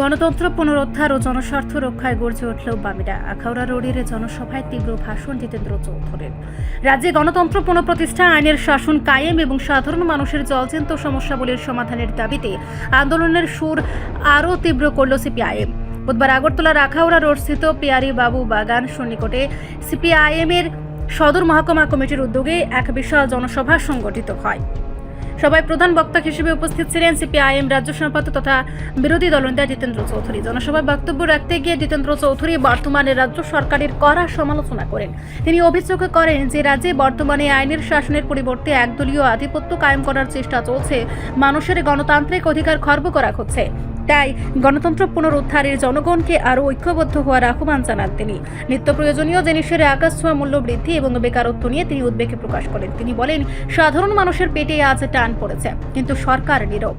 গণতন্ত্র পুনরুদ্ধার ও জনস্বার্থ রক্ষায় গর্জে উঠল বামেরা। আখাউড়া রোডের জনসভায় তীব্র ভাষণ জিতেন্দ্র চৌধুরীর রাজ্যে গণতন্ত্র পুনঃপ্রতিষ্ঠা, আইনের শাসন কায়েম এবং সাধারণ মানুষের জলজন্ত সমস্যাগুলির সমাধানের দাবিতে আন্দোলনের সুর আরও তীব্র করল সিপিআইএম। বুধবার আগরতলার আখাউড়া রোড স্থিত পিয়ারি বাবু বাগান সন্নিকটে সিপিআইএমের সদর মহকুমা কমিটির উদ্যোগে এক বিশাল জনসভা সংগঠিত হয়। সভায় প্রধান বক্তা হিসেবে উপস্থিত ছিলেন সিপিআইএম রাজ্য সম্পাদক তথা বিরোধী দলনেতা জিতেন্দ্র চৌধুরী। জনসভায় বক্তব্য রাখতে গিয়ে জিতেন্দ্র চৌধুরী বর্তমানে রাজ্য সরকারের কড়া সমালোচনা করেন। তিনি অভিযোগ করেন যে রাজ্যে বর্তমানে আইনের শাসনের পরিবর্তে একদলীয় আধিপত্য কায়েম করার চেষ্টা চলছে। মানুষের গণতান্ত্রিক অধিকার খর্ব করা হচ্ছে। তাই গণতন্ত্র পুনরুদ্ধারের জনগণকে আরও ঐক্যবদ্ধ হওয়ার আহ্বান জানান তিনি। নিত্য প্রয়োজনীয় জিনিসের আকাশ ছোঁয়া মূল্য বৃদ্ধি এবং বেকারত্ব নিয়ে তিনি উদ্বেগ প্রকাশ করেন। তিনি বলেন, সাধারণ মানুষের পেটে আজ টান পড়েছে, কিন্তু সরকার নীরব।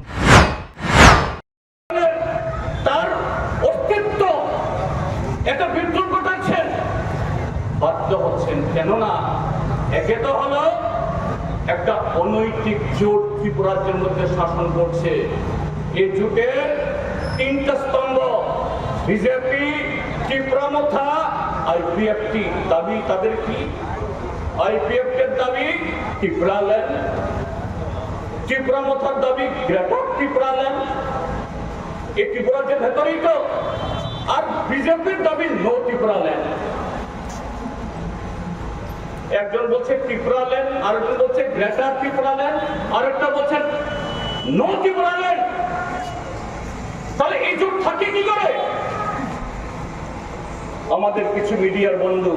একটা অনৈতিক জোট ত্রিপুরাজ্যের মধ্যে শাসন করছে। এই জোটের তিনটা স্তম্ভ। বিজেপি ত্রিপুরামথা আইপিএফটি দাবি তাদের কি? আইপিএফ এর দাবি ত্রিপুরা ল্যান্ড ত্রিপুরামথার দাবি গ্রেটার ত্রিপুরা ল্যান্ড এই ত্রিপুরার ভেতরেই তো। আর বিজেপির দাবি নো ত্রিপুরা ল্যান্ড একজন বলছে ত্রিপুরা ল্যান্ড আরেকজন বলছে গ্রেটার ত্রিপুরা ল্যান্ড আরেকটা বলছেন নো ত্রিপুরা ল্যান্ড তাহলে এই জোট থাকে কি করে? আমাদের কিছু মিডিয়ার বন্ধু,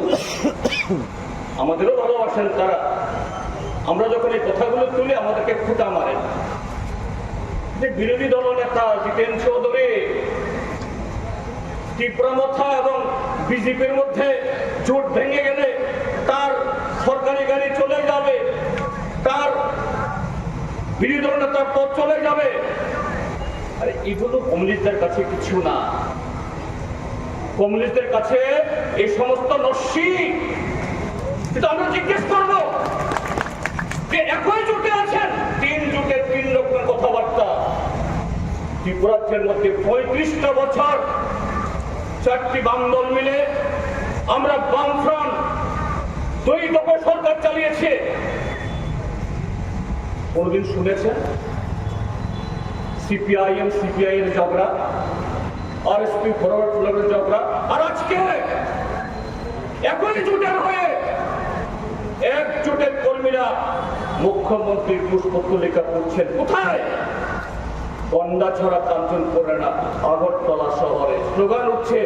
আমাদেরও ভালোবাসেন তারা। আমরা যখন এই কথাগুলো তুলি, আমাদেরকে খুঁটা মারে। যে বিরোধী দল নেতা জিতেন চৌধুরী তীব্রমথা এবং বিজেপির মধ্যে জোট ভেঙে গেলে তার সরকারি গাড়ি চলে যাবে, তার বিরোধী দল নেতার পথ চলে যাবে। আরে এগুলো কমিউনিস্টদের কাছে কিছু না। কমিউনিস্টদের কাছে এই সমস্ত নস্যি। কিন্তু আমরা জিজ্ঞেস করব যে একই জোটে আছেন? তিন জোটের তিন রকমের কথাবার্তা। ত্রিপুরাজ্যের মধ্যে পঁয়ত্রিশটা বছর চারটি বাম দল মিলে আমরা বাম ফ্রন্ট দুই দফা সরকার চালিয়েছে। কোনদিন শুনেছেন? সিপিআইএম সিপিআই এর ঝগড়া আর এস পি ফরওয়ার্ড ক্লাবের ঝগড়া আর আজকে একই জোটের হয়ে একজোটের কর্মীরা মুখ্যমন্ত্রীর পুষ্পত্র লেখা করছেন। কোথায়? গন্ডাছড়া কাঞ্চন করে না আগরতলা শহরে। স্লোগান উঠছে,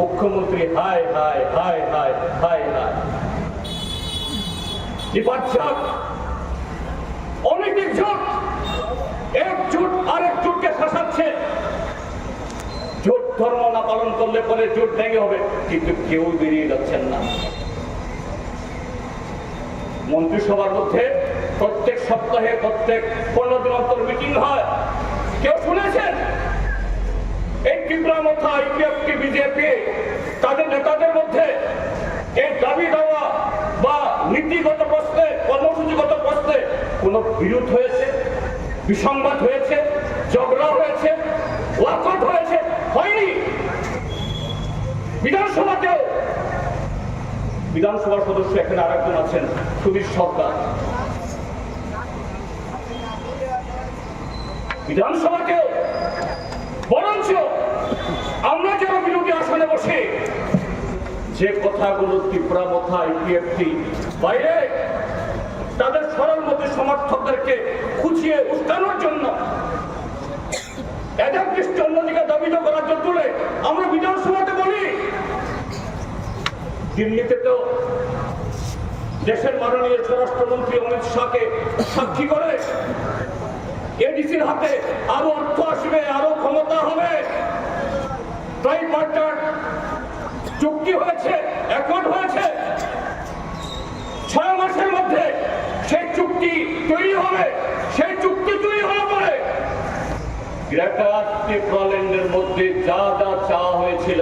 মুখ্যমন্ত্রী, হায় হায় হায় হায় হায় হায়। নিপাচ্ছাক অনেক ধর্ম না পালন করলে পরে জোট ভেঙে হবে, কিন্তু কেউ বেরিয়ে যাচ্ছেন না। মন্ত্রিসভার মধ্যে প্রত্যেক সপ্তাহে, প্রত্যেক পনেরো দিন অন্তর মিটিং হয়। কেউ শুনেছেন? এই ত্রিপুরা মধ্যে আইপিএফটি বিজেপি তাদের নেতাদের মধ্যে এই দাবি দেওয়া বা নীতিগত প্রশ্নে, কর্মসূচিগত প্রশ্নে কোন বিরোধ হয়েছে? বিসংবাদ হয়েছে? ঝগড়া হয়েছে? ওয়াকট হয়েছে? বিধানসভাতেও বিধানসভার সদস্য এখানে আরেকজন আছেন সুধীর সরকার। বিধানসভাকেও বরঞ্চ আমরা যারা বিরোধী আসনে বসে? যে কথাগুলো ত্রিপুরা মথা ইপিএফটি বাইরে তাদের সরল মধ্যে সমর্থকদেরকে খুঁচিয়ে উস্কানোর জন্য এদের দৃষ্টি অন্যদিকে দাবিত করার জন্য আমরা বিধানসভাতে বলি দিল্লিতে তো দেশের মাননীয় স্বরাষ্ট্রমন্ত্রী অমিত শাহকে সাক্ষী করে এডিসির হাতে আরও অর্থ আসবে, আরও ক্ষমতা হবে। ট্রাইপার্টার চুক্তি হয়েছে অ্যাকর্ড হয়েছে। ছয় মাসের মধ্যে সেই চুক্তি তৈরি হবে, সেই চুক্তি তৈরি হওয়ার পরে গ্রেটার ত্রিপুরাল্যান্ডের মধ্যে যা যা চাওয়া হয়েছিল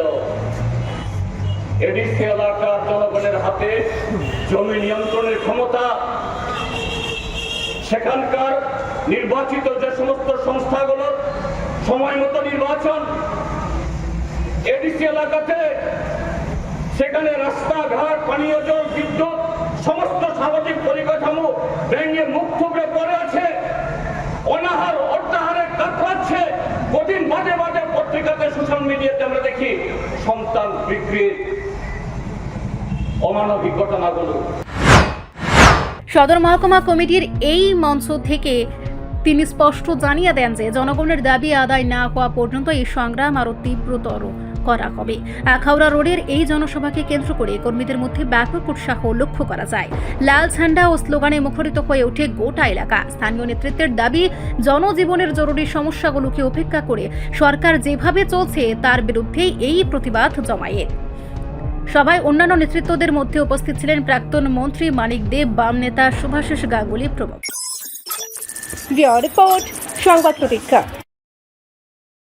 এডিসি এলাকার জনগণের হাতে। জমি নিয়ন্ত্রণের ক্ষমতা। সেখানকার নির্বাচিত যে সমস্ত সংস্থাগুলো সময় মতো নির্বাচন, এডিসি এলাকাতে, সেখানে রাস্তাঘাট, পানীয় জল, বিদ্যুৎ, সমস্ত সামাজিক পরিকাঠামো ভেঙে মুক্ত হয়ে পড়ে আছে। অনাহার অর্থাহারে কাতরাচ্ছে কঠিন মাঝে মাঝে পত্রিকাতে সোশ্যাল মিডিয়াতে আমরা দেখি, সন্তান বিক্রির অমানবিক ঘটনাগুলো। সদর মহকুমা কমিটির এই মঞ্চ থেকে তিনি স্পষ্ট জানিয়ে দেন যে জনগণের দাবি আদায় না হওয়া পর্যন্ত এই সংগ্রাম আরও তীব্রতর করা হবে। আখাউড়া রোডের এই জনসভাকে কেন্দ্র করে কর্মীদের মধ্যে ব্যাপক উৎসাহ লক্ষ্য করা যায়। লাল ঝান্ডা ও স্লোগানে মুখরিত হয়ে ওঠে গোটা এলাকা। স্থানীয় নেতৃত্বের দাবি, জনজীবনের জরুরি সমস্যাগুলোকে উপেক্ষা করে সরকার যেভাবে চলছে, তার বিরুদ্ধে এই প্রতিবাদ জমায়েত। সভায় অন্যান্য নেতৃত্বদের মধ্যে উপস্থিত ছিলেন প্রাক্তন মন্ত্রী মানিক দেব, বাম নেতা শুভাশিস গাঙ্গুলি প্রমুখ। রিপোর্ট, সংবাদ প্রতীক্ষা।